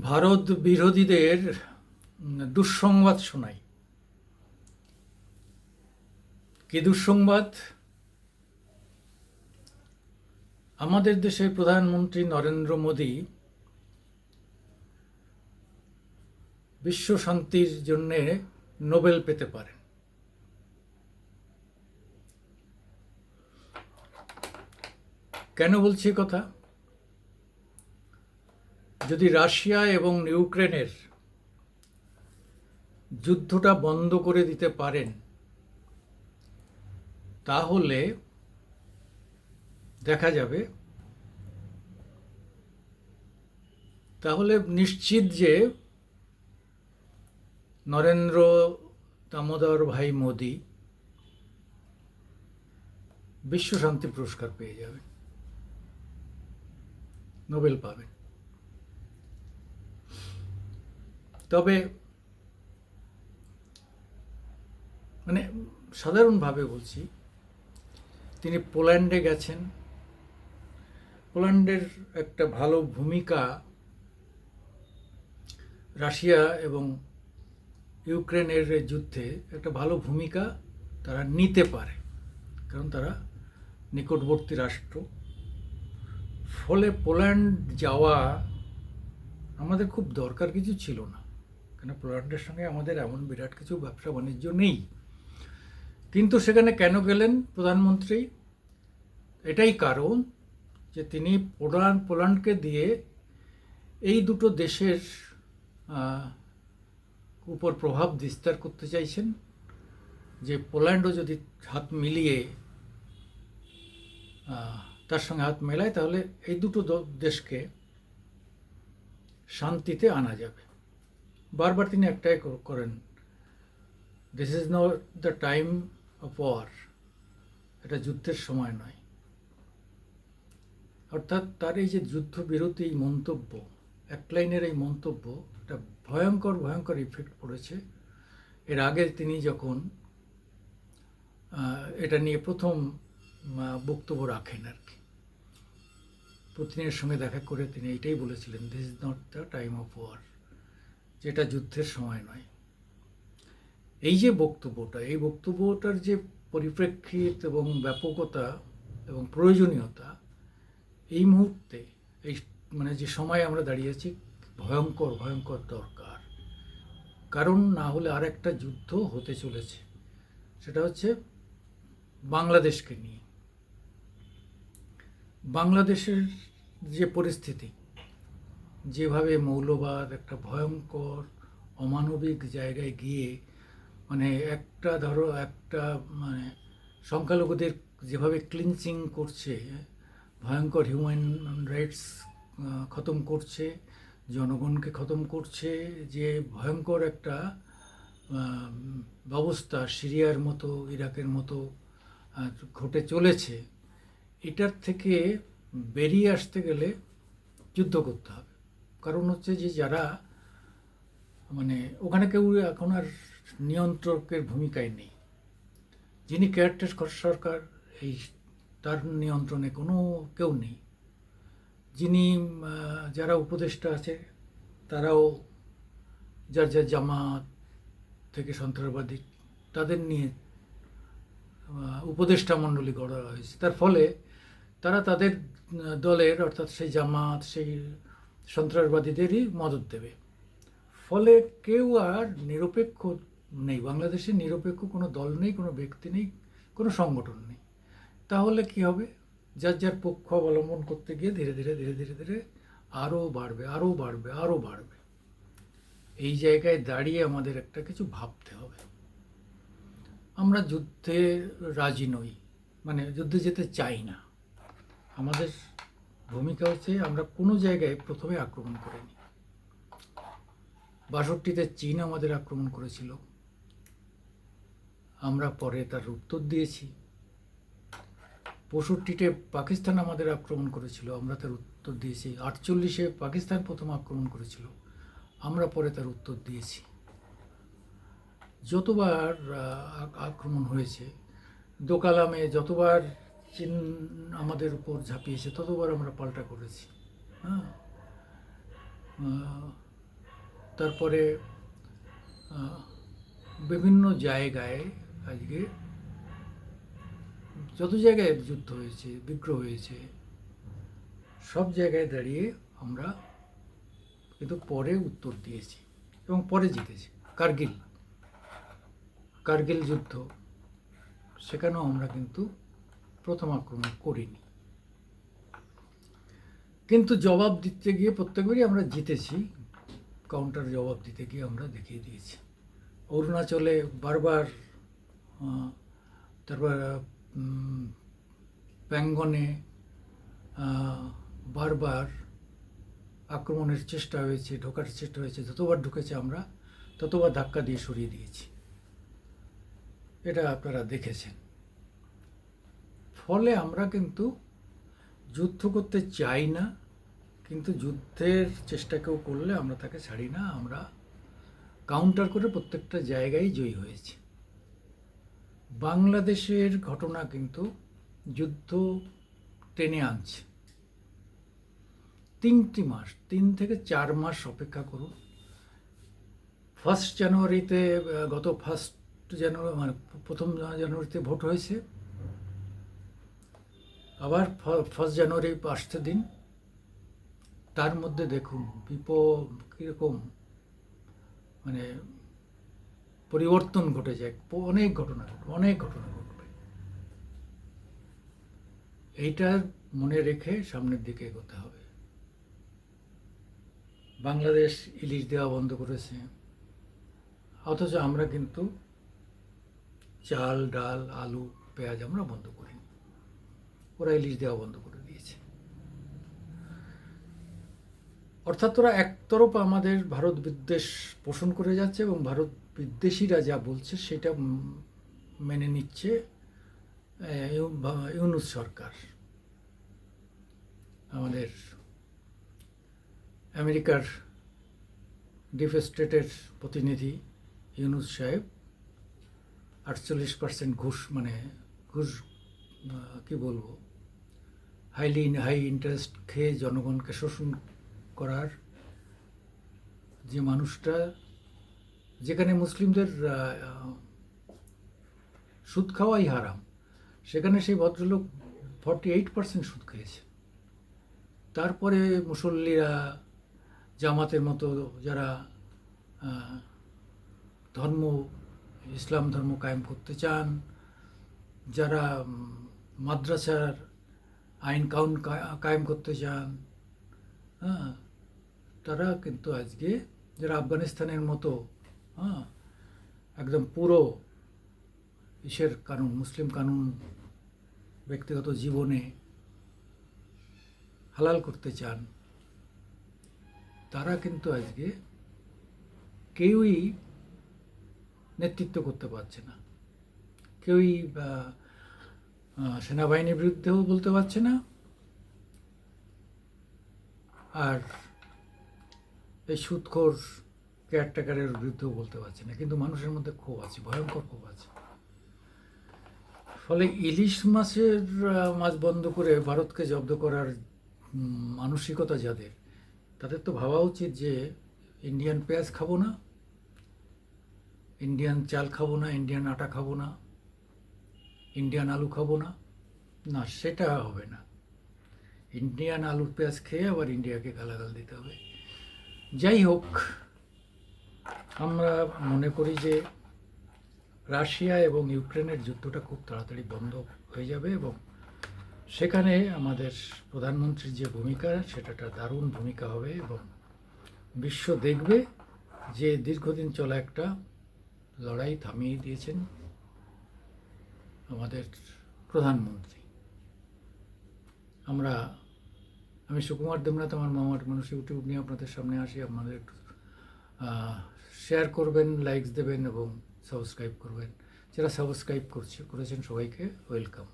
ভারত বিরোধীদের দুঃসংবাদ শোনাই। কি দুঃসংবাদ? আমাদের দেশের প্রধানমন্ত্রী নরেন্দ্র মোদী বিশ্ব শান্তির জন্যে নোবেল পেতে পারেন। কেন বলছি কথা? যদি রাশিয়া এবং ইউক্রেনের যুদ্ধটা বন্ধ করে দিতে পারেন, তাহলে দেখা যাবে, তাহলে নিশ্চিত যে নরেন্দ্র দামোদর ভাই মোদি বিশ্ব শান্তি পুরস্কার পেয়ে যাবেন নোবেল পাবেন। তবে মানে সাধারণভাবে বলছি, তিনি পোল্যান্ডে গেছেন। পোল্যান্ডের একটা ভালো ভূমিকা রাশিয়া এবং ইউক্রেনের যুদ্ধে একটা ভালো ভূমিকা তারা নিতে পারে, কারণ তারা নিকটবর্তী রাষ্ট্র। ফলে পোল্যান্ড যাওয়া আমাদের খুব দরকার কিছু ছিল না। কেন পোল্যান্ডের সঙ্গে আমাদের এমন বিরাট কিছু ব্যবসা বাণিজ্য নেই। কিন্তু সেখানে কেন গেলেন প্রধানমন্ত্রী? এটাই কারণ যে তিনি পোল্যান্ড পোল্যান্ডকে দিয়ে এই দুটো দেশের উপর প্রভাব বিস্তার করতে চাইছেন। যে পোল্যান্ডও যদি হাত মিলিয়ে তার সঙ্গে হাত মেলায়, তাহলে এই দুটো দেশকে শান্তিতে আনা যাবে। বারবার তিনি একটাই করেন this is not the time of war এটা যুদ্ধের সময় নয়। অর্থাৎ তার এই যে যুদ্ধবিরতি, এই মন্তব্য, এক লাইনের এই মন্তব্য, একটা ভয়ঙ্কর ভয়ঙ্কর ইফেক্ট পড়েছে। এর আগে তিনি যখন এটা নিয়ে প্রথম বক্তব্য রাখেন আর কি। পুতিনের সঙ্গে দেখা করে তিনি এটাই বলেছিলেন this is not the time of war যেটা যুদ্ধের সময় নয়। এই যে বক্তব্যটা, এই বক্তব্যটার যে পরিপ্রেক্ষিত এবং ব্যাপকতা এবং প্রয়োজনীয়তা, এই মুহূর্তে এই মানে যে সময় আমরা দাঁড়িয়েছি ভয়ঙ্কর ভয়ঙ্কর দরকার। কারণ না হলে আর একটা যুদ্ধ হতে চলেছে। সেটা হচ্ছে বাংলাদেশকে নিয়ে। বাংলাদেশের যে পরিস্থিতি যেভাবে মৌলবাদ একটা ভয়ঙ্কর, অমানবিক জায়গায় গিয়ে মানে একটা ধরো একটা মানে সংখ্যালঘুদের যেভাবে ক্লিনচিং করছে, ভয়ঙ্কর হিউম্যান রাইটস খতম করছে, জনগণকে খতম করছে, যে ভয়ঙ্কর একটা ব্যবস্থা সিরিয়ার মতো, ইরাকের মতো ঘটে চলেছে, এটার থেকে বেরিয়ে আসতে গেলে যুদ্ধ করতে হবে। কারণ হচ্ছে যে যারা মানে ওখানে কেউ এখন আর নিয়ন্ত্রকের ভূমিকায় নেই। যিনি কেয়ারটেকার সরকার, এই তার নিয়ন্ত্রণে কোনো কেউ নেই। যিনি যারা উপদেষ্টা আছে, তারাও যার যার জামাত থেকে সন্ত্রাসবাদী, তাদের নিয়ে উপদেষ্টা মণ্ডলী গড়া হয়েছে। তার ফলে তারা তাদের দলের, অর্থাৎ সেই জামাত, সেই সন্ত্রাসবাদীদেরই মদত দেবে। ফলে কেউ আর নিরপেক্ষ নেই। বাংলাদেশে নিরপেক্ষ কোনো দল নেই, কোনো ব্যক্তি নেই, কোনো সংগঠন নেই। তাহলে কি হবে? যার যার পক্ষ অবলম্বন করতে গিয়ে ধীরে ধীরে ধীরে ধীরে ধীরে আরও বাড়বে আরও বাড়বে আরও বাড়বে। এই জায়গায় দাঁড়িয়ে আমাদের একটা কিছু ভাবতে হবে। আমরা যুদ্ধে রাজি নই মানে যুদ্ধে যেতে চাই না। আমাদের ভূমিকা হচ্ছে আমরা কোনো জায়গায় প্রথমে আক্রমণ করিনি। বাষট্টিতে চীন আমাদের আক্রমণ করেছিল। আমরা পরে তার উত্তর দিয়েছি। পঁয়ষট্টিতে পাকিস্তান আমাদের আক্রমণ করেছিল, আমরা তার উত্তর দিয়েছি। আটচল্লিশে পাকিস্তান প্রথম আক্রমণ করেছিল, আমরা পরে তার উত্তর দিয়েছি। যতবার আক্রমণ হয়েছে, দোকালামে যতবার চীন আমাদের উপর ঝাঁপিয়েছে, ততবার আমরা পাল্টা করেছি। হ্যাঁ? তারপরে বিভিন্ন জায়গায় আজকে যত জায়গায় যুদ্ধ হয়েছে, বিগ্রহ হয়েছে, সব জায়গায় দাঁড়িয়ে আমরা কিন্তু পরে উত্তর দিয়েছি এবং পরে জিতেছি। কার্গিল কার্গিল যুদ্ধ, সেখানেও আমরা কিন্তু প্রথম আক্রমণ করিনি। কিন্তু জবাব দিতে গিয়ে প্রত্যেকবারই আমরা জিতেছি। কাউন্টার জবাব দিতে গিয়ে আমরা দেখিয়ে দিয়েছি। অরুণাচলে বারবার তারপর প্যাঙ্গনে বারবার আক্রমণের চেষ্টা হয়েছে, ঢোকার চেষ্টা হয়েছে, যতবার ঢুকেছে আমরা ততবার ধাক্কা দিয়ে সরিয়ে দিয়েছি। এটা আপনারা দেখেছেন। ফলে আমরা কিন্তু যুদ্ধ করতে চাই না, কিন্তু যুদ্ধের চেষ্টা কেউ করলে আমরা তাকে ছাড়ি না, আমরা কাউন্টার করে প্রত্যেকটা জায়গায় জয়ী হয়েছি। বাংলাদেশের ঘটনা কিন্তু যুদ্ধ টেনে আনছে। তিনটি মাস, তিন থেকে চার মাস অপেক্ষা করুন। ফার্স্ট জানুয়ারিতে গত ফার্স্ট জানুয়ারি মানে প্রথম জানুয়ারিতে ভোট হয়েছে। আবার ফার্স্ট জানুয়ারি আসতে দিন, তার মধ্যে দেখুন বিপ কীরকম মানে পরিবর্তন ঘটে যায় অনেক ঘটনা ঘটবে, অনেক ঘটনা ঘটবে। এইটা মনে রেখে সামনের দিকে এগোতে হবে। বাংলাদেশ ইলিশ দেওয়া বন্ধ করেছে, অথচ আমরা কিন্তু চাল, ডাল, আলু, পেঁয়াজ আমরা বন্ধ করিনি। ওরা ইলিশ দেওয়া বন্ধ করে দিয়েছে। অর্থাৎ ওরা একতরফ আমাদের ভারত বিদ্বেষ পোষণ করে যাচ্ছে এবং ভারত বিদ্বেষীরা যা বলছে সেটা মেনে নিচ্ছে ইউ- ইউনুস সরকার। আমাদের আমেরিকার ডিপ স্টেটের প্রতিনিধি ইউনুস সাহেব আটচল্লিশ পার্সেন্ট ঘুষ মানে ঘুষ কি বলব? হাইলি হাই ইন্টারেস্ট খেয়ে জনগণকে শোষণ করার যে মানুষটা, যেখানে মুসলিমদের সুদ খাওয়াই হারাম, সেখানে সেই ভদ্রলোক ফর্টি এইট পার্সেন্ট সুদ খেয়েছে। তারপরে মুসল্লিরা জামাতের মতো যারা ধর্ম, ইসলাম ধর্ম কায়েম করতে চান, যারা মাদ্রাসার আইন কাউন কায়েম করতে চান। হ্যাঁ তারা কিন্তু আজকে যারা আফগানিস্তানের মতো হ্যাঁ একদম পুরো ইসের কানুন, মুসলিম কানুন, ব্যক্তিগত জীবনে হালাল করতে চান, তারা কিন্তু আজকে কেউই নেতৃত্ব করতে পারছে না। কেউই সেনাবাহিনীর বিরুদ্ধেও বলতে পারছে না। আর এই সুদখোর কেয়ারটেকারের বিরুদ্ধেও বলতে পারছে না। কিন্তু মানুষের মধ্যে ক্ষোভ আছে, ভয়ঙ্কর ক্ষোভ আছে। ফলে ইলিশ মাছের মাছ বন্ধ করে ভারতকে জব্দ করার মানসিকতা যাদের, তাদের তো ভাবা উচিত যে ইন্ডিয়ান পেঁয়াজ খাব না ইন্ডিয়ান চাল খাব না ইন্ডিয়ান আটা খাব না। ইন্ডিয়ান আলু খাব না। না, সেটা হবে না। ইন্ডিয়ান আলু পেঁয়াজ খেয়ে আবার ইন্ডিয়াকে গালাগাল দিতে হবে। যাই হোক, আমরা মনে করি যে রাশিয়া এবং ইউক্রেনের যুদ্ধটা খুব তাড়াতাড়ি বন্ধ হয়ে যাবে এবং সেখানে আমাদের প্রধানমন্ত্রীর যে ভূমিকা সেটা একটা দারুণ ভূমিকা হবে এবং বিশ্ব দেখবে যে দীর্ঘদিন চলা একটা লড়াই থামিয়ে দিয়েছেন আমাদের প্রধানমন্ত্রী। আমরা, আমি সুকুমার দেবনাথ, আমার মামার মানুষ, ইউটিউব নিয়ে আপনাদের সামনে আসি। আপনাদের একটু শেয়ার করবেন লাইকস দেবেন এবং সাবস্ক্রাইব করবেন। যারা সাবস্ক্রাইব করছে, করেছেন সবাইকে ওয়েলকাম